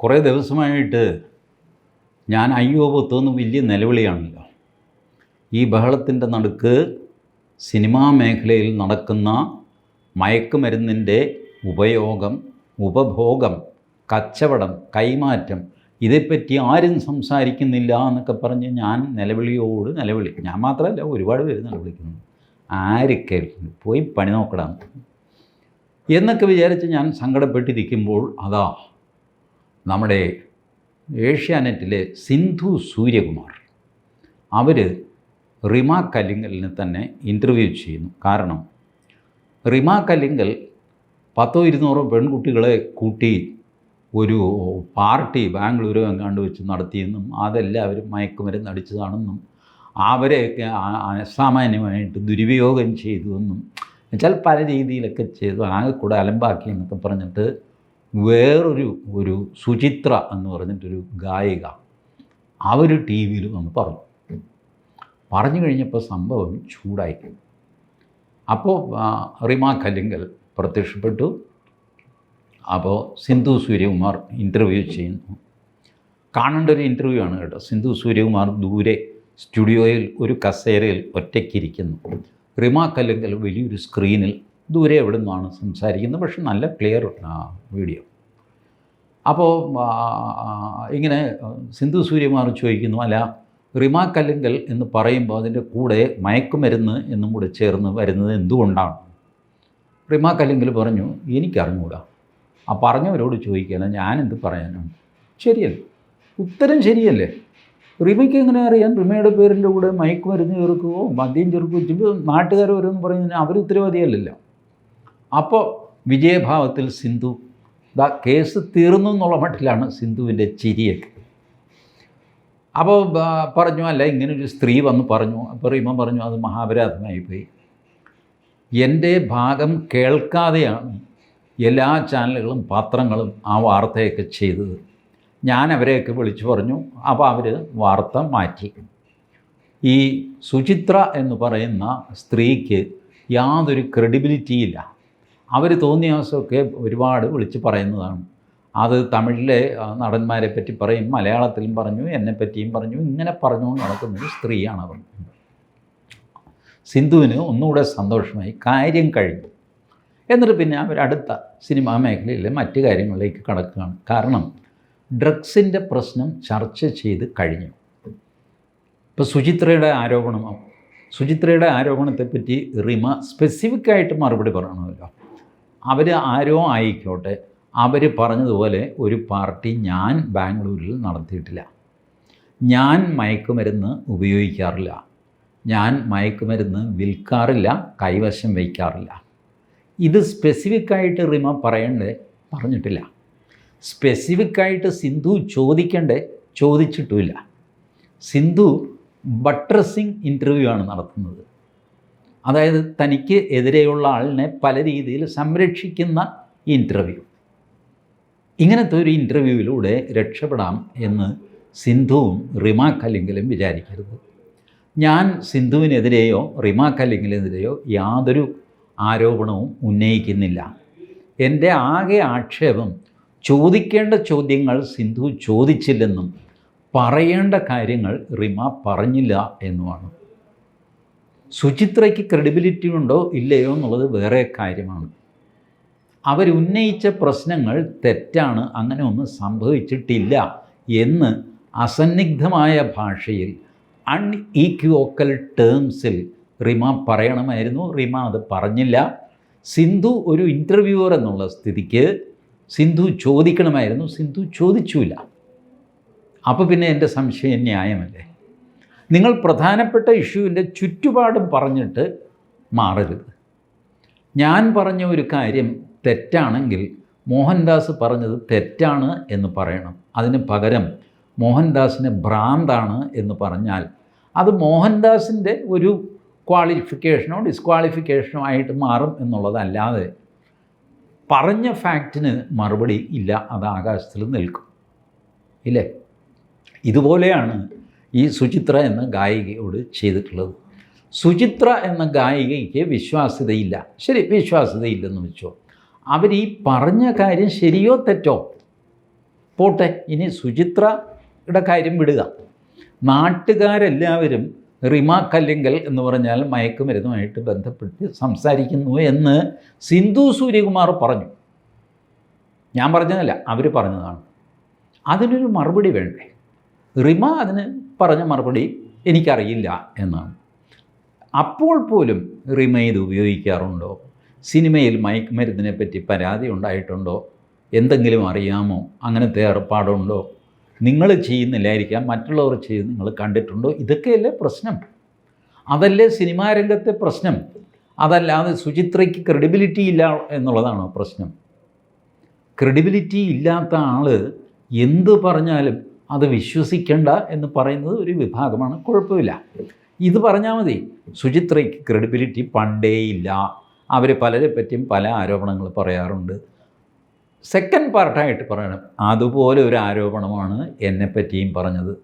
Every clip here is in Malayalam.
കുറേ ദിവസമായിട്ട് ഞാൻ അയ്യോ പൊത്തുനിന്ന് വലിയ നിലവിളിയാണല്ലോ. ഈ ബഹളത്തിന്റെ നടുക്ക് സിനിമാ മേഖലയിൽ നടക്കുന്ന മയക്കുമരുന്നിന്റെ ഉപയോഗം ഉപഭോഗം കച്ചവടം കൈമാറ്റം ഇതേപ്പറ്റി ആരും സംസാരിക്കുന്നില്ല എന്നൊക്കെ പറഞ്ഞ് ഞാൻ നിലവിളിയോട് നിലവിളി. ഞാൻ മാത്രമല്ല ഒരുപാട് പേര് നിലവിളിക്കുന്നു ആര് കേൾക്കുന്നു? പോയി പണി നോക്കടാം. എന്നൊക്കെ വിചാരിച്ച് ഞാൻ സങ്കടപ്പെട്ടിരിക്കുമ്പോൾ അതാ നമ്മുടെ ഏഷ്യാനെറ്റിലെ സിന്ധു സൂര്യകുമാർ. അവർ റിമ കല്ലിങ്കലിനെ തന്നെ ഇന്റർവ്യൂ ചെയ്യുന്നു. കാരണം റിമ കല്ലിങ്കൽ പത്തോ ഇരുന്നൂറോ പെൺകുട്ടികളെ കൂട്ടി ഒരു പാർട്ടി ബാംഗ്ലൂരോ എങ്ങാണ്ട് വെച്ച് നടത്തിയെന്നും അതെല്ലാവരും മയക്കുമരുന്ന് അടിച്ചതാണെന്നും അവരെയൊക്കെ അസാമാന്യമായിട്ട് ദുരുപയോഗം ചെയ്തുവെന്നും എന്നുവെച്ചാൽ പല രീതിയിലൊക്കെ ചെയ്തു ആകെ കൂടെ അലമ്പാക്കി എന്നൊക്കെ പറഞ്ഞിട്ട് വേറൊരു ഒരു സുചിത്ര എന്ന് പറഞ്ഞിട്ടൊരു ഗായിക അവർ ടി വിയിൽ വന്ന് പറഞ്ഞു. പറഞ്ഞു കഴിഞ്ഞപ്പോൾ സംഭവം ചൂടായി. അപ്പോൾ റിമാ കല്ലിങ്കൽ പ്രത്യക്ഷപ്പെട്ടു. അപ്പോൾ സിന്ധു സൂര്യകുമാർ ഇന്റർവ്യൂ ചെയ്യുന്നു. കാണേണ്ട ഒരു ഇന്റർവ്യൂ ആണ് കേട്ടോ. സിന്ധു സൂര്യകുമാർ ദൂരെ സ്റ്റുഡിയോയിൽ ഒരു കസേരയിൽ ഒറ്റയ്ക്കിരിക്കുന്നു. റിമ കല്ലിങ്കൽ വലിയൊരു സ്ക്രീനിൽ ദൂരെ എവിടെ നിന്നാണ് സംസാരിക്കുന്നത്? പക്ഷെ നല്ല ക്ലിയർ വീഡിയോ അപ്പോൾ ഇങ്ങനെ സിന്ധു സൂര്യമാർ ചോദിക്കുന്നു അല്ല റിമ കല്ലിങ്കൽ എന്ന് പറയുമ്പോൾ അതിന്റെ കൂടെ മയക്കുമരുന്ന് എന്നും കൂടെ ചേർന്ന് വരുന്നത് എന്തുകൊണ്ടാണ്? റിമ കല്ലിങ്കൽ പറഞ്ഞു എനിക്കറിഞ്ഞുകൂടാ ആ പറഞ്ഞവരോട് ചോദിക്കുകയല്ല ഞാനെന്ത് പറയാനാണ്? ശരിയല്ലേ. ഉത്തരം ശരിയല്ലേ. റിമയ്ക്ക് എങ്ങനെ അറിയാം? റിമയുടെ പേരിന്റെ കൂടെ മയക്കുമരുന്ന് ചേർക്കുകയോ മദ്യം ചേർക്കുകയോ നാട്ടുകാർ പറഞ്ഞു പറയുന്നതിന് അവർ ഉത്തരവാദിയല്ലല്ലോ. അപ്പോൾ വിജയഭാവത്തിൽ സിന്ധു. ദാ കേസ് തീർന്നു എന്നുള്ള മട്ടിലാണ് സിന്ധുവിന്റെ ചിരിയൊക്കെ. അപ്പോൾ പറഞ്ഞു അല്ല ഒരു സ്ത്രീ വന്ന് പറഞ്ഞു അപ്പോൾ റീമ പറഞ്ഞു അത് മഹാപരാധമായി പോയി എന്റെ ഭാഗം കേൾക്കാതെയാണ് എല്ലാ ചാനലുകളും പത്രങ്ങളും ആ വാർത്തയൊക്കെ ചെയ്തത്. ഞാൻ അവരെയൊക്കെ വിളിച്ചു പറഞ്ഞു അപ്പോൾ അവർ വാർത്ത മാറ്റി. ഈ സുചിത്ര എന്ന് പറയുന്ന സ്ത്രീക്ക് യാതൊരു ക്രെഡിബിലിറ്റിയില്ല അവർ തോന്നിയ ദിവസമൊക്കെ ഒരുപാട് വിളിച്ച് പറയുന്നതാണ്. അത് തമിഴിലെ നടന്മാരെ പറ്റി പറയും മലയാളത്തിലും പറഞ്ഞു എന്നെ പറ്റിയും പറഞ്ഞു ഇങ്ങനെ പറഞ്ഞുകൊണ്ട് നടക്കുന്നൊരു സ്ത്രീയാണ് അവർ സിന്ധുവിന് ഒന്നുകൂടെ സന്തോഷമായി കാര്യം കഴിഞ്ഞു. എന്നിട്ട് പിന്നെ അവരടുത്ത സിനിമാ മേഖലയിലെ മറ്റു കാര്യങ്ങളിലേക്ക് കടക്കുകയാണ്. കാരണം ഡ്രഗ്സിന്റെ പ്രശ്നം ചർച്ച ചെയ്ത് കഴിഞ്ഞു. ഇപ്പോൾ സുചിത്രയുടെ ആരോപണം സുചിത്രയുടെ ആരോപണത്തെപ്പറ്റി റിമ സ്പെസിഫിക്കായിട്ട് മറുപടി പറയണമല്ലോ. അവർ ആരോ ആയിക്കോട്ടെ. അവർ പറഞ്ഞതുപോലെ ഒരു പാർട്ടി ഞാൻ ബാംഗ്ലൂരിൽ നടത്തിയിട്ടില്ല. ഞാൻ മയക്കുമരുന്ന് ഉപയോഗിക്കാറില്ല. ഞാൻ മയക്കുമരുന്ന് വിൽക്കാറില്ല കൈവശം വയ്ക്കാറില്ല. ഇത് സ്പെസിഫിക്കായിട്ട് റിമ പറയണ്ടേ? പറഞ്ഞിട്ടില്ല. സ്പെസിഫിക്കായിട്ട് സിന്ധു ചോദിക്കണ്ടേ? ചോദിച്ചിട്ടുമില്ല. സിന്ധു ബട്രസിങ് ഇന്റർവ്യൂ ആണ് നടത്തുന്നത്. അതായത് തനിക്ക് എതിരെയുള്ള ആളിനെ പല രീതിയിൽ സംരക്ഷിക്കുന്ന ഇന്റർവ്യൂ ഇങ്ങനത്തെ ഒരു ഇന്റർവ്യൂവിലൂടെ രക്ഷപ്പെടാം എന്ന് സിന്ധുവും റിമാക്ക് കല്ലിങ്കലും വിചാരിക്കരുത്. ഞാൻ സിന്ധുവിനെതിരെയോ റിമ എതിരെയോ യാതൊരു ആരോപണവും ഉന്നയിക്കുന്നില്ല. എന്റെ ആകെ ആക്ഷേപം ചോദിക്കേണ്ട ചോദ്യങ്ങൾ സിന്ധു ചോദിച്ചില്ലെന്നും പറയേണ്ട കാര്യങ്ങൾ റിമ പറഞ്ഞില്ല എന്നുമാണ്. സുചിത്രയ്ക്ക് ക്രെഡിബിലിറ്റി ഉണ്ടോ ഇല്ലയോ എന്നുള്ളത് വേറെ കാര്യമാണ്. അവരുന്നയിച്ച പ്രശ്നങ്ങൾ തെറ്റാണ് അങ്ങനെ ഒന്നും സംഭവിച്ചിട്ടില്ല എന്ന് അസന്നിഗ്ധമായ ഭാഷയിൽ അൺഈക്വോക്കൽ ടേംസിൽ റിമ പറയണമായിരുന്നു. റിമ അത് പറഞ്ഞില്ല. സിന്ധു ഒരു ഇന്റർവ്യൂവർ എന്നുള്ള സ്ഥിതിക്ക് സിന്ധു ചോദിക്കണമായിരുന്നു. സിന്ധു ചോദിച്ചില്ല അപ്പോൾ പിന്നെ എന്റെ സംശയം ന്യായമല്ലേ? നിങ്ങൾ പ്രധാനപ്പെട്ട ഇഷ്യൂവിന്റെ ചുറ്റുപാടും പറഞ്ഞിട്ട് മാറരുത്. ഞാൻ പറഞ്ഞ ഒരു കാര്യം തെറ്റാണെങ്കിൽ മോഹൻദാസ് പറഞ്ഞത് തെറ്റാണ് എന്ന് പറയണം. അതിന് പകരം മോഹൻദാസിന് ഭ്രാന്താണ് എന്ന് പറഞ്ഞാൽ അത് മോഹൻദാസിന്റെ ഒരു ക്വാളിഫിക്കേഷനോ ഡിസ്ക്വാളിഫിക്കേഷനോ ആയിട്ട് മാറും എന്നുള്ളതല്ലാതെ പറഞ്ഞ ഫാക്റ്റിന് മറുപടി ഇല്ല. അത് ആകാശത്തിൽ നിൽക്കും. ഇല്ലേ? ഇതുപോലെയാണ് ഈ സുചിത്ര എന്ന ഗായികയോട് ചെയ്തിട്ടുള്ളത്. സുചിത്ര എന്ന ഗായികയ്ക്ക് വിശ്വാസ്യതയില്ല. ശരി വിശ്വാസ്യതയില്ലെന്ന് വെച്ചോ. അവർ ഈ പറഞ്ഞ കാര്യം ശരിയോ തെറ്റോ? പോട്ടെ ഇനി സുചിത്രയുടെ കാര്യം വിടുക. നാട്ടുകാരെല്ലാവരും റിമ കല്ലിങ്കൽ എന്ന് പറഞ്ഞാൽ മയക്കുമരുന്നുമായിട്ട് ബന്ധപ്പെട്ട് സംസാരിക്കുന്നു എന്ന് സിന്ധു സൂര്യകുമാർ പറഞ്ഞു. ഞാൻ പറഞ്ഞതല്ല അവർ പറഞ്ഞതാണ്. അതിനൊരു മറുപടി വേണ്ടേ? റിമ അതിന് പറഞ്ഞ മറുപടി എനിക്കറിയില്ല എന്നാണ്. അപ്പോൾ പോലും റിമ ഇത് ഉപയോഗിക്കാറുണ്ടോ? സിനിമയിൽ മയക്കുമരുന്നിനെ പറ്റി പരാതി ഉണ്ടായിട്ടുണ്ടോ? എന്തെങ്കിലും അറിയാമോ? അങ്ങനത്തെ ഏർപ്പാടുണ്ടോ? നിങ്ങൾ ചെയ്യുന്നില്ലായിരിക്കാം മറ്റുള്ളവർ ചെയ്ത് നിങ്ങൾ കണ്ടിട്ടുണ്ടോ? ഇതൊക്കെയല്ലേ പ്രശ്നം. അതല്ലേ സിനിമാ രംഗത്തെ പ്രശ്നം. അതല്ലാതെ സുചിത്രയ്ക്ക് ക്രെഡിബിലിറ്റി ഇല്ല എന്നുള്ളതാണോ പ്രശ്നം. ക്രെഡിബിലിറ്റി ഇല്ലാത്ത ആൾ എന്ത് പറഞ്ഞാലും അത് വിശ്വസിക്കേണ്ട എന്ന് പറയുന്നത് ഒരു വിഭാഗമാണ്. കുഴപ്പമില്ല. ഇത് പറഞ്ഞാൽ മതി. സുചിത്രയ്ക്ക് ക്രെഡിബിലിറ്റി പണ്ടേ ഇല്ല. അവർ പലരെ പറ്റിയും പല ആരോപണങ്ങൾ പറയാറുണ്ട്. സെക്കൻഡ് പാർട്ടായിട്ട് പറയണം. അതുപോലെ ഒരു ആരോപണമാണ് എന്നെപ്പറ്റിയും പറഞ്ഞത്.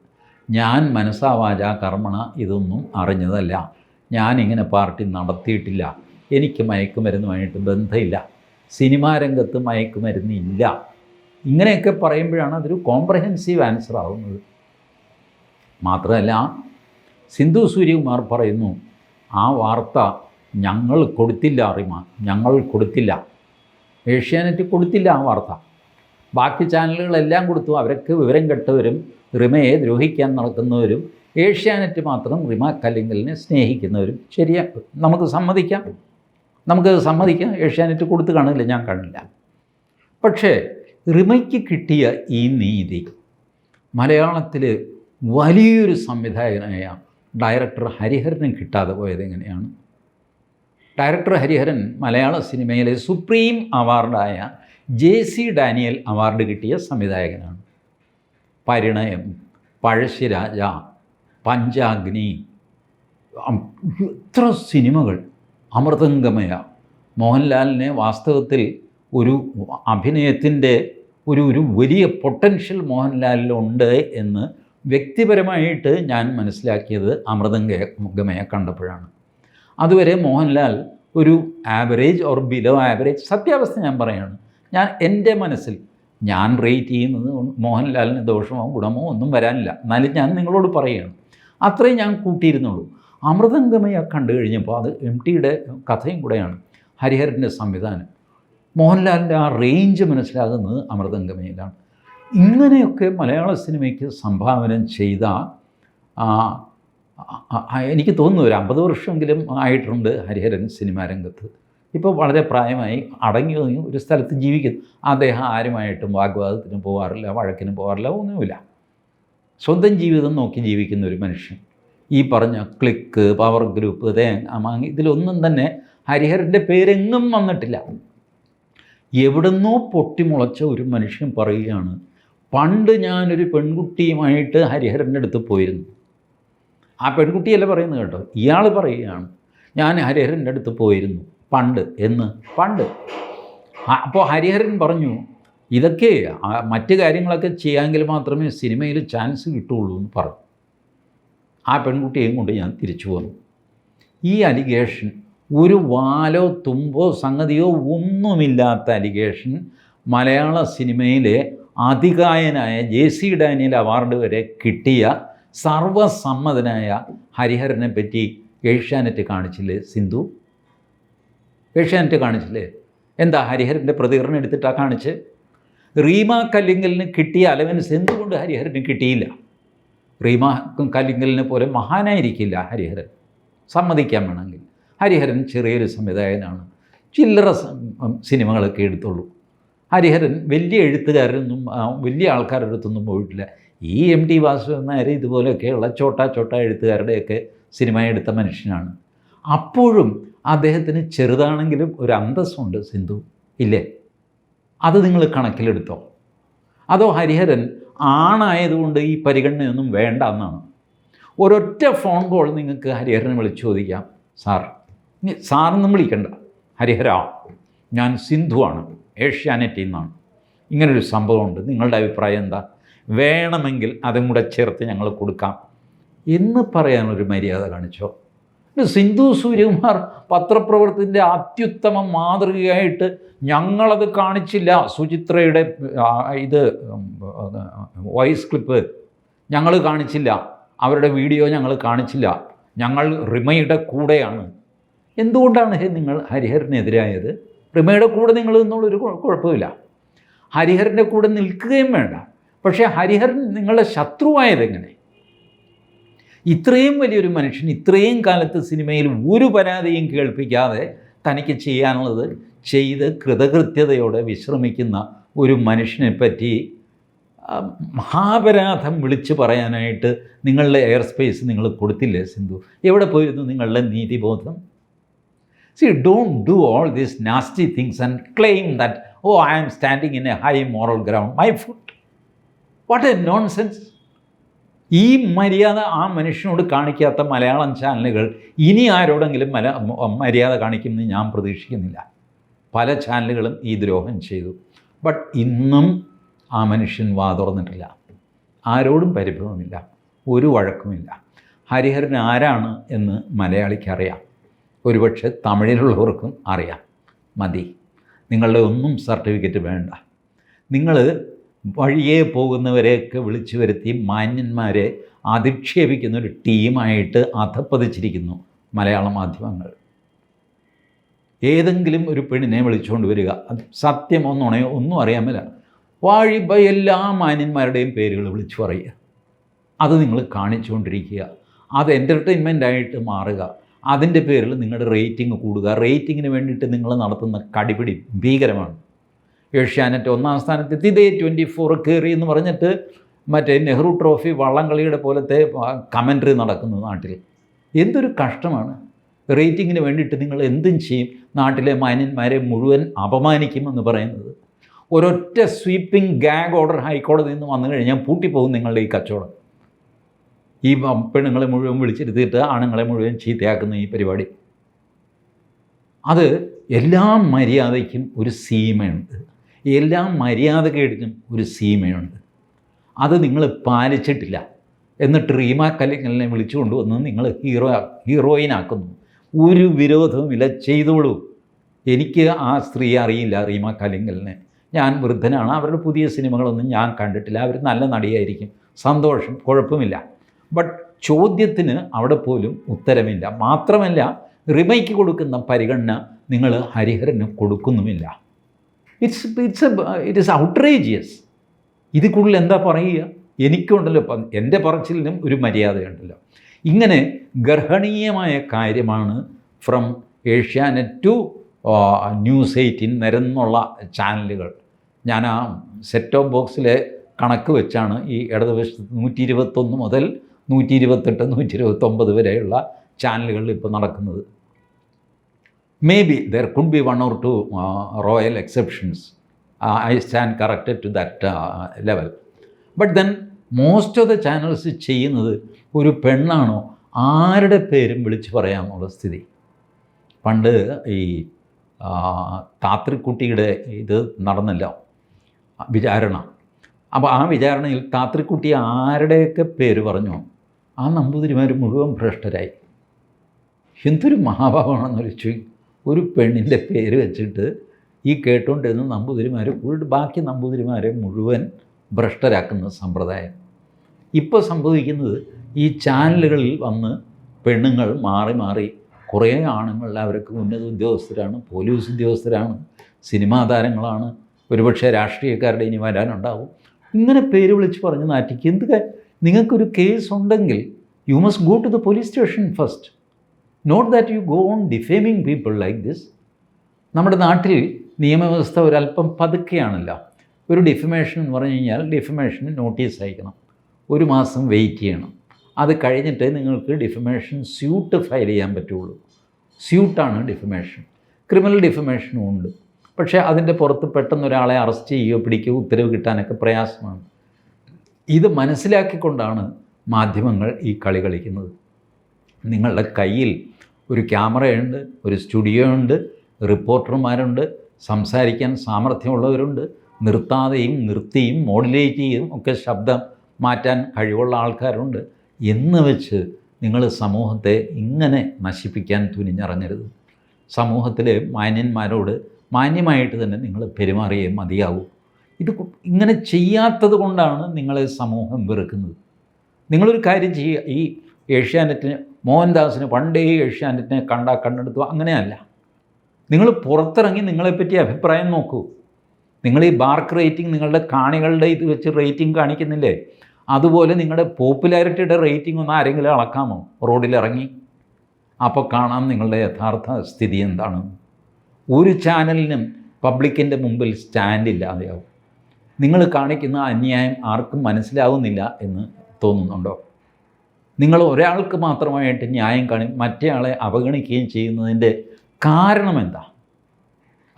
ഞാൻ മനസ്സാവാച കർമ്മണ ഇതൊന്നും അറിഞ്ഞതല്ല. ഞാൻ ഇങ്ങനെ പാർട്ടി നടത്തിയിട്ടില്ല. എനിക്ക് മയക്കുമരുന്നുമായിട്ട് ബന്ധമില്ല. സിനിമാ രംഗത്ത് മയക്കുമരുന്നില്ല. ഇങ്ങനെയൊക്കെ പറയുമ്പോഴാണ് അതൊരു കോംപ്രഹെൻസീവ് ആൻസർ ആവുന്നത്. മാത്രമല്ല സിന്ധു സൂര്യകുമാർ പറയുന്നു ആ വാർത്ത ഞങ്ങൾ കൊടുത്തില്ല അറിമ ഞങ്ങൾ കൊടുത്തില്ല. ഏഷ്യാനെറ്റ് കൊടുത്തില്ല ആ വാർത്ത. ബാക്കി ചാനലുകളെല്ലാം കൊടുത്തു അവരൊക്കെ വിവരം കെട്ടവരും റിമയെ ദ്രോഹിക്കാൻ നടക്കുന്നവരും ഏഷ്യാനെറ്റ് മാത്രം റിമ കല്ലിങ്കലിനെ സ്നേഹിക്കുന്നവരും. ശരിയാ നമുക്ക് സമ്മതിക്കാം. നമുക്ക് സമ്മതിക്കാം. ഏഷ്യാനെറ്റ് കൊടുത്ത് കാണില്ല ഞാൻ കാണില്ല. പക്ഷേ റിമയ്ക്ക് കിട്ടിയ ഈ നീതി മലയാളത്തിൽ വലിയൊരു സംവിധായകനായ ഡയറക്ടർ ഹരിഹരനും കിട്ടാതെ പോയത് എങ്ങനെയാണ്? ഡയറക്ടർ ഹരിഹരൻ മലയാള സിനിമയിലെ സുപ്രീം അവാർഡായ ജെ സി ഡാനിയൽ അവാർഡ് കിട്ടിയ സംവിധായകനാണ്. പരിണയം പഴശ്ശിരാജ പഞ്ചാഗ്നി എത്ര സിനിമകൾ. അമൃതംഗമയ മോഹൻലാലിനെ വാസ്തവത്തിൽ ഒരു അഭിനയത്തിന്റെ ഒരു ഒരു വലിയ പൊട്ടൻഷ്യൽ മോഹൻലാലിലുണ്ട് എന്ന് വ്യക്തിപരമായിട്ട് ഞാൻ മനസ്സിലാക്കിയത് അമൃതം ഗമയെ കണ്ടപ്പോഴാണ്. അതുവരെ മോഹൻലാൽ ഒരു ആവറേജ് ഓർ ബിലോ ആവറേജ് സത്യാവസ്ഥ ഞാൻ പറയുകയാണ് ഞാൻ എന്റെ മനസ്സിൽ ഞാൻ റേറ്റ് ചെയ്യുന്നത് മോഹൻലാലിന് ദോഷമോ ഗുണമോ ഒന്നും വരാനില്ല. എന്നാലും ഞാൻ നിങ്ങളോട് പറയുകയാണ് അത്രയും ഞാൻ കൂട്ടിയിരുന്നുള്ളൂ. അമൃതംഗമയ കണ്ടു കഴിഞ്ഞപ്പോൾ അത് എം ടിയുടെ കഥയും കൂടെയാണ്. ഹരിഹരന്റെ സംവിധാനം. മോഹൻലാലിന്റെ ആ റേഞ്ച് മനസ്സിലാകുന്നത് അമൃതംഗമയിലാണ്. ഇങ്ങനെയൊക്കെ മലയാള സിനിമയ്ക്ക് സംഭാവന ചെയ്ത എനിക്ക് തോന്നുന്നു ഒരു അമ്പത് വർഷമെങ്കിലും ആയിട്ടുണ്ട് ഹരിഹരൻ സിനിമാ രംഗത്ത്. ഇപ്പോൾ വളരെ പ്രായമായി അടങ്ങി ഒതുങ്ങി ഒരു സ്ഥലത്ത് ജീവിക്കുന്നു. അദ്ദേഹം ആരുമായിട്ടും വാഗ്വാദത്തിന് പോകാറില്ല വഴക്കിനും പോകാറില്ല ഒന്നുമില്ല. സ്വന്തം ജീവിതം നോക്കി ജീവിക്കുന്ന ഒരു മനുഷ്യൻ. ഈ പറഞ്ഞ ക്ലിക്ക് പവർ ഗ്രൂപ്പ് തേങ്ങ ഇതിലൊന്നും തന്നെ ഹരിഹരന്റെ പേരെങ്ങും വന്നിട്ടില്ല. എവിടുന്നോ പൊട്ടിമുളച്ച ഒരു മനുഷ്യൻ പറയുകയാണ് പണ്ട് ഞാനൊരു പെൺകുട്ടിയുമായിട്ട് ഹരിഹരന്റെ അടുത്ത് പോയിരുന്നു. ആ പെൺകുട്ടിയല്ല പറയുന്നത് കേട്ടോ? ഇയാൾ പറയുകയാണ് ഞാൻ ഹരിഹരന്റെ അടുത്ത് പോയിരുന്നു പണ്ട് എന്ന്. പണ്ട്. അപ്പോൾ ഹരിഹരൻ പറഞ്ഞു ഇതൊക്കെ മറ്റു കാര്യങ്ങളൊക്കെ ചെയ്യാമെങ്കിൽ മാത്രമേ സിനിമയിൽ ചാൻസ് കിട്ടുള്ളൂ എന്ന് പറഞ്ഞു. ആ പെൺകുട്ടിയെയും കൊണ്ട് ഞാൻ തിരിച്ചു പോന്നു. ഈ അലിഗേഷൻ ഒരു വാലോ തുമ്പോ സംഗതിയോ ഒന്നുമില്ലാത്ത അലിഗേഷൻ മലയാള സിനിമയിലെ അതികായനായ ജെ സി ഡാനിയൽ അവാർഡ് വരെ കിട്ടിയ സർവസമ്മതനായ ഹരിഹരനെ പറ്റി ഏഷ്യാനെറ്റ് കാണിച്ചില്ലേ സിന്ധു? ഏഷ്യാനെറ്റ് കാണിച്ചില്ലേ? എന്താ ഹരിഹരന്റെ പ്രതികരണം എടുത്തിട്ടാണ് കാണിച്ച്? റീമ കല്ലിങ്കലിന് കിട്ടിയ അലവൻസ് എന്തുകൊണ്ട് ഹരിഹരന് കിട്ടിയില്ല? റീമ കല്ലിങ്കലിനെ പോലെ മഹാനായിരിക്കില്ല ഹരിഹരൻ. സമ്മതിക്കാൻ വേണമെങ്കിൽ. ഹരിഹരൻ ചെറിയൊരു സംവിധായകനാണ്. ചില്ലറ സിനിമകളൊക്കെ എടുത്തുള്ളൂ ഹരിഹരൻ വലിയ എഴുത്തുകാരൊന്നും വലിയ ആൾക്കാരുടെ അടുത്തൊന്നും പോയിട്ടില്ല. ഈ എം ടി വാസുദേവൻ നായർ ഇതുപോലെയൊക്കെയുള്ള ചോട്ടാ ചോട്ടാ എഴുത്തുകാരുടെയൊക്കെ സിനിമ എടുത്ത മനുഷ്യനാണ്. അപ്പോഴും അദ്ദേഹത്തിന് ചെറുതാണെങ്കിലും ഒരു അന്തസ്സുണ്ട് സിന്ധു. ഇല്ലേ? അത് നിങ്ങൾ കണക്കിലെടുത്തോ? അതോ ഹരിഹരൻ ആണായതുകൊണ്ട് ഈ പരിഗണനയൊന്നും വേണ്ട എന്നാണ് ഒരൊറ്റ ഫോൺ കോൾ നിങ്ങൾക്ക് ഹരിഹരനെ വിളിച്ചു ചോദിക്കാം സാർ. ഇനി സാറെന്നും വിളിക്കണ്ട. ഹരിഹര ഞാൻ സിന്ധുവാണ് ഏഷ്യാനെറ്റിൽ നിന്നാണ് ഇങ്ങനൊരു സംഭവമുണ്ട്. നിങ്ങളുടെ അഭിപ്രായം എന്താ? വേണമെങ്കിൽ അതും കൂടെ ചേർത്ത് ഞങ്ങൾ കൊടുക്കാം. എന്ന് പറയാനൊരു മര്യാദ കാണിച്ചോ? സിന്ധു സൂര്യകുമാർ പത്രപ്രവർത്തനത്തിന്റെ അത്യുത്തമ മാതൃകയായിട്ട് ഞങ്ങളത് കാണിച്ചില്ല. സുചിത്രയുടെ ഇത് വോയിസ് ക്ലിപ്പ് ഞങ്ങൾ കാണിച്ചില്ല. അവരുടെ വീഡിയോ ഞങ്ങൾ കാണിച്ചില്ല. ഞങ്ങൾ റിമയുടെ കൂടെയാണ്. എന്തുകൊണ്ടാണ് നിങ്ങൾ ഹരിഹരനെതിരായത്? റിമയുടെ കൂടെ നിങ്ങൾ നിന്നുള്ളൊരു കുഴ- കുഴപ്പമില്ല. ഹരിഹരന്റെ കൂടെ നിൽക്കുകയും വേണ്ട. പക്ഷേ ഹരിഹരൻ നിങ്ങളുടെ ശത്രുവായതെങ്ങനെ? ഇത്രയും വലിയൊരു മനുഷ്യൻ ഇത്രയും കാലത്ത് സിനിമയിൽ ഒരു പരാതിയും കേൾപ്പിക്കാതെ തനിക്ക് ചെയ്യാനുള്ളത് ചെയ്ത് കൃതകൃത്യതയോടെ വിശ്രമിക്കുന്ന ഒരു മനുഷ്യനെ പറ്റി മഹാപരാധം വിളിച്ചു പറയാനായിട്ട് നിങ്ങളുടെ എയർ സ്പേസ് നിങ്ങൾ കൊടുത്തില്ലേ സിന്ധു? എവിടെ പോയിരുന്നു നിങ്ങളുടെ നീതിബോധം? See don't do all these nasty things and claim that oh I am standing in a high moral ground my foot what a nonsense ഈ മര്യാദ ആ മനുഷ്യനോട് കാണിക്കാത്ത മലയാളം ചാനലുകൾ ഇനി ആരോടെങ്കിലും മല മര്യാദ കാണിക്കുമെന്ന് ഞാൻ പ്രതീക്ഷിക്കുന്നില്ല. പല ചാനലുകളും ഈ ദ്രോഹം ചെയ്തു. ബട്ട് ഇന്നും ആ മനുഷ്യൻ വാ തുറന്നിട്ടില്ല. ആരോടും പരിഭവമില്ല. ഒരു വഴക്കുമില്ല. ഹരിഹരൻ ആരാണ് എന്ന് മലയാളിക്ക് അറിയാം. ഒരുപക്ഷെ തമിഴിലുള്ളവർക്കും അറിയാം. മതി. നിങ്ങളുടെ ഒന്നും സർട്ടിഫിക്കറ്റ് വേണ്ട. നിങ്ങൾ വഴിയേ പോകുന്നവരെയൊക്കെ വിളിച്ചു വരുത്തി മാന്യന്മാരെ അധിക്ഷേപിക്കുന്ന ഒരു ടീമായിട്ട് അധപ്പതിച്ചിരിക്കുന്നു മലയാള മാധ്യമങ്ങൾ. ഏതെങ്കിലും ഒരു പെണ്ണിനെ വിളിച്ചുകൊണ്ട് വരിക. അത് സത്യമോ നുണയോ ഒന്നും അറിയാമല്ല. വാഴി വാഴിപ്പ എല്ലാ മാന്യന്മാരുടെയും പേരുകൾ വിളിച്ചു പറയുക. അത് നിങ്ങൾ കാണിച്ചുകൊണ്ടിരിക്കുക. അത് എന്റർടൈൻമെന്റായിട്ട് മാറുക. അതിന്റെ പേരിൽ നിങ്ങളുടെ റേറ്റിംഗ് കൂടുക. റേറ്റിങ്ങിന് വേണ്ടിയിട്ട് നിങ്ങൾ നടത്തുന്ന കടിപിടി ഭീകരമാണ്. ഏഷ്യാനെറ്റ് ഒന്നാം സ്ഥാനത്തെത്തി. ഇതേ ട്വന്റി ഫോർ കയറി എന്ന് പറഞ്ഞിട്ട് മറ്റേ നെഹ്റു ട്രോഫി വള്ളംകളിയുടെ പോലത്തെ കമൻട്രി നടക്കുന്നു നാട്ടിൽ. എന്തൊരു കഷ്ടമാണ്. റേറ്റിങ്ങിന് വേണ്ടിയിട്ട് നിങ്ങൾ എന്തും ചെയ്യും. നാട്ടിലെ മാന്യന്മാരെ മുഴുവൻ അപമാനിക്കുമെന്ന് പറയുന്നത്. ഒരൊറ്റ സ്വീപ്പിംഗ് ഗാഗ് ഓർഡർ ഹൈക്കോടതിയിൽ നിന്ന് വന്നു കഴിഞ്ഞാൽ പൂട്ടിപ്പോകും നിങ്ങളുടെ ഈ കച്ചവടം. ഈ പെണ്ണുങ്ങളെ മുഴുവൻ വിളിച്ചിരുത്തിയിട്ട് ആണുങ്ങളെ മുഴുവൻ ചീത്തയാക്കുന്ന ഈ പരിപാടി. അത് എല്ലാ മര്യാദയ്ക്കും ഒരു സീമയുണ്ട്. എല്ലാ മര്യാദകേടിനും ഒരു സീമയുണ്ട്. അത് നിങ്ങൾ പാലിച്ചിട്ടില്ല. എന്നിട്ട് റീമ കല്ലിങ്ങലിനെ വിളിച്ചു കൊണ്ടുവന്ന് നിങ്ങൾ ഹീറോ ഹീറോയിനാക്കുന്നു. ഒരു വിരോധവുമില്ല ചെയ്തോളൂ. എനിക്ക് ആ സ്ത്രീ അറിയില്ല റീമ കല്ലിങ്ങലിനെ. ഞാൻ വൃദ്ധനാണ്. അവരുടെ പുതിയ സിനിമകളൊന്നും ഞാൻ കണ്ടിട്ടില്ല. അവർ നല്ല നടിയായിരിക്കും. സന്തോഷം കുഴപ്പമില്ല. ബട്ട് ചോദ്യത്തിന് അവിടെ പോലും ഉത്തരമില്ല. മാത്രമല്ല റിമയ്ക്ക് കൊടുക്കുന്ന പരിഗണന നിങ്ങൾ ഹരിഹരന് കൊടുക്കുന്നുമില്ല. It's it's it is outrageous ഇത് കൂടുതൽ എന്താ പറയുക? എനിക്കുണ്ടല്ലോ ഇപ്പം എന്റെ പറച്ചിലിനും ഒരു മര്യാദയുണ്ടല്ലോ. ഇങ്ങനെ ഗർഹണീയമായ കാര്യമാണ് from Asianet to news eighteen നിരന്നുള്ള ചാനലുകൾ. ഞാൻ ആ സെറ്റ് ഓഫ് ബോക്സിലെ കണക്ക് വെച്ചാണ് ഈ ഇടതുവശത്ത് നൂറ്റി ഇരുപത്തൊന്ന് മുതൽ നൂറ്റി ഇരുപത്തെട്ട് നൂറ്റി ഇരുപത്തൊമ്പത് വരെയുള്ള ചാനലുകളിൽ ഇപ്പോൾ നടക്കുന്നത്. Maybe there could be one or two royal exceptions I stand corrected to that level but then most of the channels ചെയ്യുന്നത് ഒരു പെണ്ണാണോ? ആരുടെ പേരും വിളിച്ച് പറയാമെന്നുള്ള സ്ഥിതി? പണ്ട് ഈ താത്രിക്കുട്ടിയുടെ ഇത് നടന്നല്ലോ വിചാരണ. അപ്പോൾ ആ വിചാരണയിൽ താത്രിക്കുട്ടി ആരുടെയൊക്കെ പേര് പറഞ്ഞു? ആ നമ്പൂതിരിമാർ മുഴുവൻ ഭ്രഷ്ടരായി. എന്തൊരു മഹാഭാവമാണെന്ന് വെച്ചു ഒരു പെണ്ണിന്റെ പേര് വെച്ചിട്ട് ഈ കേട്ടുകൊണ്ടിരുന്ന നമ്പൂതിരിമാർ ഫുൾ ബാക്കി നമ്പൂതിരിമാരെ മുഴുവൻ ഭ്രഷ്ടരാക്കുന്ന സമ്പ്രദായം. ഇപ്പോൾ സംഭവിക്കുന്നത് ഈ ചാനലുകളിൽ വന്ന് പെണ്ണുങ്ങൾ മാറി മാറി കുറേ ആണുങ്ങൾ അവർക്ക് ഉന്നത ഉദ്യോഗസ്ഥരാണ് പോലീസ് ഉദ്യോഗസ്ഥരാണ് സിനിമാ താരങ്ങളാണ് ഒരുപക്ഷെ രാഷ്ട്രീയക്കാരുടെ ഇനി വരാനുണ്ടാവും. ഇങ്ങനെ പേര് വിളിച്ച് പറഞ്ഞ് നാറ്റിക്ക് എന്ത് നിങ്ങൾക്കൊരു കേസ് ഉണ്ടെങ്കിൽ you must go to the police station first not that you go on defaming people like this നമ്മുടെ നാട്ടിൽ നിയമവ്യവസ്ഥ ഒരല്പം പതുക്കെയാണല്ലോ. ഒരു ഡിഫമേഷൻ എന്ന് പറഞ്ഞു കഴിഞ്ഞാൽ ഡിഫമേഷന് നോട്ടീസ് അയക്കണം. ഒരു മാസം വെയിറ്റ് ചെയ്യണം. അത് കഴിഞ്ഞിട്ട് നിങ്ങൾക്ക് ഡിഫമേഷൻ സ്യൂട്ട് ഫയൽ ചെയ്യാൻ പറ്റുള്ളൂ. സ്യൂട്ടാണ് ഡിഫമേഷൻ ക്രിമിനൽ ഡിഫമേഷനും ഉണ്ട്. പക്ഷേ അതിന്റെ പുറത്ത് പെട്ടെന്ന് ഒരാളെ അറസ്റ്റ് ചെയ്യുകയോ പിടിക്കുകയോ ഉത്തരവ് കിട്ടാനൊക്കെ പ്രയാസമാണ്. ഇത് മനസ്സിലാക്കിക്കൊണ്ടാണ് മാധ്യമങ്ങൾ ഈ കളി കളിക്കുന്നത്. നിങ്ങളുടെ കയ്യിൽ ഒരു ക്യാമറയുണ്ട് ഒരു സ്റ്റുഡിയോ ഉണ്ട് റിപ്പോർട്ടർമാരുണ്ട് സംസാരിക്കാൻ സാമർഥ്യമുള്ളവരുണ്ട് നിർത്താതെയും നിർത്തിയും മോഡുലേറ്റ് ചെയ്യും ഒക്കെ ശബ്ദം മാറ്റാൻ കഴിവുള്ള ആൾക്കാരുണ്ട് എന്ന് വെച്ച് നിങ്ങൾ സമൂഹത്തെ ഇങ്ങനെ നശിപ്പിക്കാൻ തുനിഞ്ഞിറങ്ങരുത്. സമൂഹത്തിലെ മാന്യന്മാരോട് മാന്യമായിട്ട് തന്നെ നിങ്ങൾ പെരുമാറിയേ മതിയാവൂ. ഇത് ഇങ്ങനെ ചെയ്യാത്തത് കൊണ്ടാണ് നിങ്ങളെ സമൂഹം വെറുക്കുന്നത്. നിങ്ങളൊരു കാര്യം ചെയ്യുക. ഈ ഏഷ്യാനെറ്റിന് മോഹൻദാസിന് പണ്ടേ ഏഷ്യാനെറ്റിനെ കണ്ടാ കണ്ടെടുത്തു അങ്ങനെയല്ല. നിങ്ങൾ പുറത്തിറങ്ങി നിങ്ങളെപ്പറ്റി അഭിപ്രായം നോക്കൂ. നിങ്ങൾ ഈ ബാർക്ക് റേറ്റിംഗ് നിങ്ങളുടെ കാണികളുടെ ഇത് വെച്ച് റേറ്റിംഗ് കാണിക്കുന്നില്ലേ? അതുപോലെ നിങ്ങളുടെ പോപ്പുലാരിറ്റിയുടെ റേറ്റിംഗ് ഒന്ന് ആരെങ്കിലും അളക്കാമോ? റോഡിലിറങ്ങി. അപ്പോൾ കാണാം നിങ്ങളുടെ യഥാർത്ഥ സ്ഥിതി എന്താണ്. ഒരു ചാനലിനും പബ്ലിക്കിന്റെ മുമ്പിൽ സ്റ്റാൻഡ് ഇല്ലാതെയാവും നിങ്ങൾ കാണിക്കുന്ന അന്യായം ആർക്കും മനസ്സിലാവുന്നില്ല എന്ന് തോന്നുന്നുണ്ടോ? നിങ്ങൾ ഒരാൾക്ക് മാത്രമായിട്ട് ന്യായം കാണി മറ്റേയാളെ അവഗണിക്കുകയും ചെയ്യുന്നതിന്റെ കാരണം എന്താ?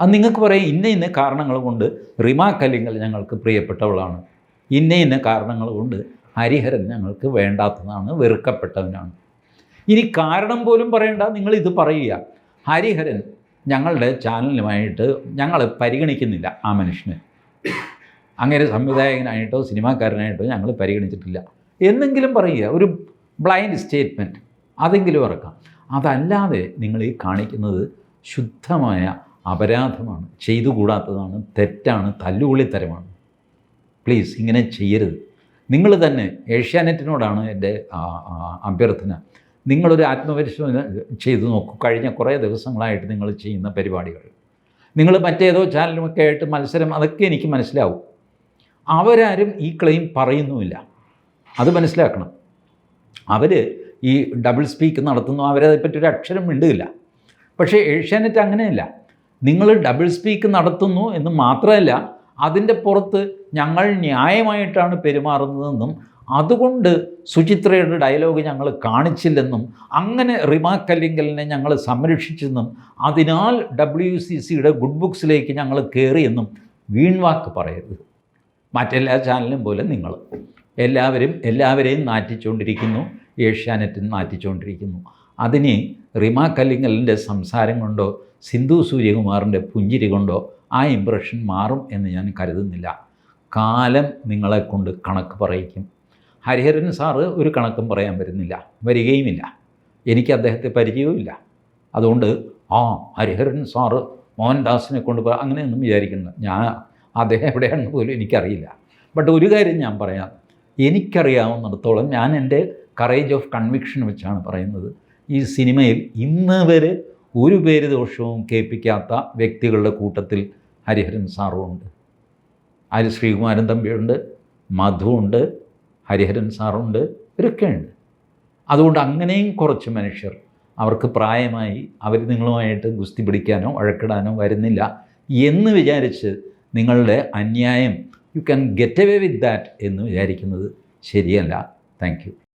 അത് നിങ്ങൾക്ക് പറയാം ഇന്ന ഇന്ന കാരണങ്ങൾ കൊണ്ട് റിമാ കല്ലിങ്കൽ ഞങ്ങൾക്ക് പ്രിയപ്പെട്ടവളാണ്. ഇന്ന ഇന്ന കാരണങ്ങൾ കൊണ്ട് ഹരിഹരൻ ഞങ്ങൾക്ക് വേണ്ടാത്തതാണ് വെറുക്കപ്പെട്ടവനാണ്. ഇനി കാരണം പോലും പറയണ്ട നിങ്ങൾ ഇത് പറയുക. ഹരിഹരൻ ഞങ്ങളുടെ ചാനലുമായിട്ട് ഞങ്ങൾ പരിഗണിക്കുന്നില്ല ആ മനുഷ്യനെ. അങ്ങനെ സംവിധായകനായിട്ടോ സിനിമാക്കാരനായിട്ടോ ഞങ്ങൾ പരിഗണിച്ചിട്ടില്ല. എന്നെങ്കിലും പറയുക ഒരു ബ്ലൈൻഡ് സ്റ്റേറ്റ്മെന്റ് അതെങ്കിലും ഇറക്കാം. അതല്ലാതെ നിങ്ങൾ ഈ കാണിക്കുന്നത് ശുദ്ധമായ അപരാധമാണ് ചെയ്തുകൂടാത്തതാണ് തെറ്റാണ് തല്ലുകൊള്ളിത്തരമാണ്. പ്ലീസ് ഇങ്ങനെ ചെയ്യരുത്. നിങ്ങൾ തന്നെ ഏഷ്യാനെറ്റിനോടാണ് എന്റെ അഭ്യർത്ഥന. നിങ്ങളൊരു ആത്മപരിശോധന ചെയ്തു നോക്കൂ. കഴിഞ്ഞ കുറേ ദിവസങ്ങളായിട്ട് നിങ്ങൾ ചെയ്യുന്ന പരിപാടികൾ. നിങ്ങൾ മറ്റേതോ ചാനലുമൊക്കെ ആയിട്ട് മത്സരം അതൊക്കെ എനിക്ക് മനസ്സിലാവും. അവരാരും ഈ ക്ലെയിം പറയുന്നുമില്ല. അത് മനസ്സിലാക്കണം. അവർ ഈ ഡബിൾ സ്പീക്ക് നടത്തുന്നു പറ്റി ഒരു അക്ഷരം മിണ്ടുകയില്ല. പക്ഷേ ഏഷ്യാനെറ്റ് അങ്ങനെയല്ല. നിങ്ങൾ ഡബിൾ സ്പീക്ക് നടത്തുന്നു എന്ന് മാത്രമല്ല അതിന്റെ പുറത്ത് ഞങ്ങൾ ന്യായമായിട്ടാണ് പെരുമാറുന്നതെന്നും അതുകൊണ്ട് സുചിത്രയുടെ ഡയലോഗ് ഞങ്ങൾ കാണിച്ചില്ലെന്നും അങ്ങനെ റിമാ കല്ലിങ്കലിനെ ഞങ്ങൾ സംരക്ഷിച്ചെന്നും അതിനാൽ ഡബ്ല്യു സി സിയുടെ ഗുഡ് ബുക്സിലേക്ക് ഞങ്ങൾ കയറിയെന്നും വീൺവാക്ക് പറയരുത്. മറ്റെല്ലാ ചാനലും പോലെ നിങ്ങൾ. എല്ലാവരും എല്ലാവരെയും നാറ്റിച്ചുകൊണ്ടിരിക്കുന്നു ഏഷ്യാനെറ്റിൽ നാറ്റിച്ചുകൊണ്ടിരിക്കുന്നു അതിന് റിമ കല്ലിങ്ങലിന്റെ സംസാരം കൊണ്ടോ സിന്ധു സൂര്യകുമാറിന്റെ പുഞ്ചിരി കൊണ്ടോ ആ ഇമ്പ്രഷൻ മാറും എന്ന് ഞാൻ കരുതുന്നില്ല. കാലം നിങ്ങളെ കൊണ്ട് കണക്ക് പറയിക്കും. ഹരിഹരൻ സാറ് ഒരു കണക്കും പറയാൻ വരുന്നില്ല. വരികയുമില്ല. എനിക്ക് അദ്ദേഹത്തെ പരിചയവുമില്ല. അതുകൊണ്ട് ആ ഹരിഹരൻ സാറ് മോഹൻദാസിനെ കൊണ്ട് അങ്ങനെയൊന്നും വിചാരിക്കുന്നില്ല ഞാൻ അദ്ദേഹം എവിടെയാണെന്ന് പോലും എനിക്കറിയില്ല. ബട്ട് ഒരു കാര്യം ഞാൻ പറയാം. എനിക്കറിയാവുന്നിടത്തോളം ഞാൻ എന്റെ കറേജ് ഓഫ് കൺവിക്ഷൻ വെച്ചാണ് പറയുന്നത്. ഈ സിനിമയിൽ ഇന്ന് വരെ ഒരു പേര് ദോഷവും കേൾപ്പിക്കാത്ത വ്യക്തികളുടെ കൂട്ടത്തിൽ ഹരിഹരൻ സാറും ഉണ്ട്. ആര് ശ്രീകുമാരൻ തമ്പിയുണ്ട് മധുവുണ്ട് ഹരിഹരൻ സാറുണ്ട് ഇവരൊക്കെയുണ്ട് അതുകൊണ്ട് അങ്ങനെയും കുറച്ച് മനുഷ്യർ അവർക്ക് പ്രായമായി അവർ നിങ്ങളുമായിട്ട് ഗുസ്തി പിടിക്കാനോ വഴക്കിടാനോ വരുന്നില്ല എന്ന് വിചാരിച്ച് നിങ്ങളുടെ അന്യായം. You can get away with that എന്ന് വിചാരിക്കുന്നത് ശരിയല്ല. താങ്ക്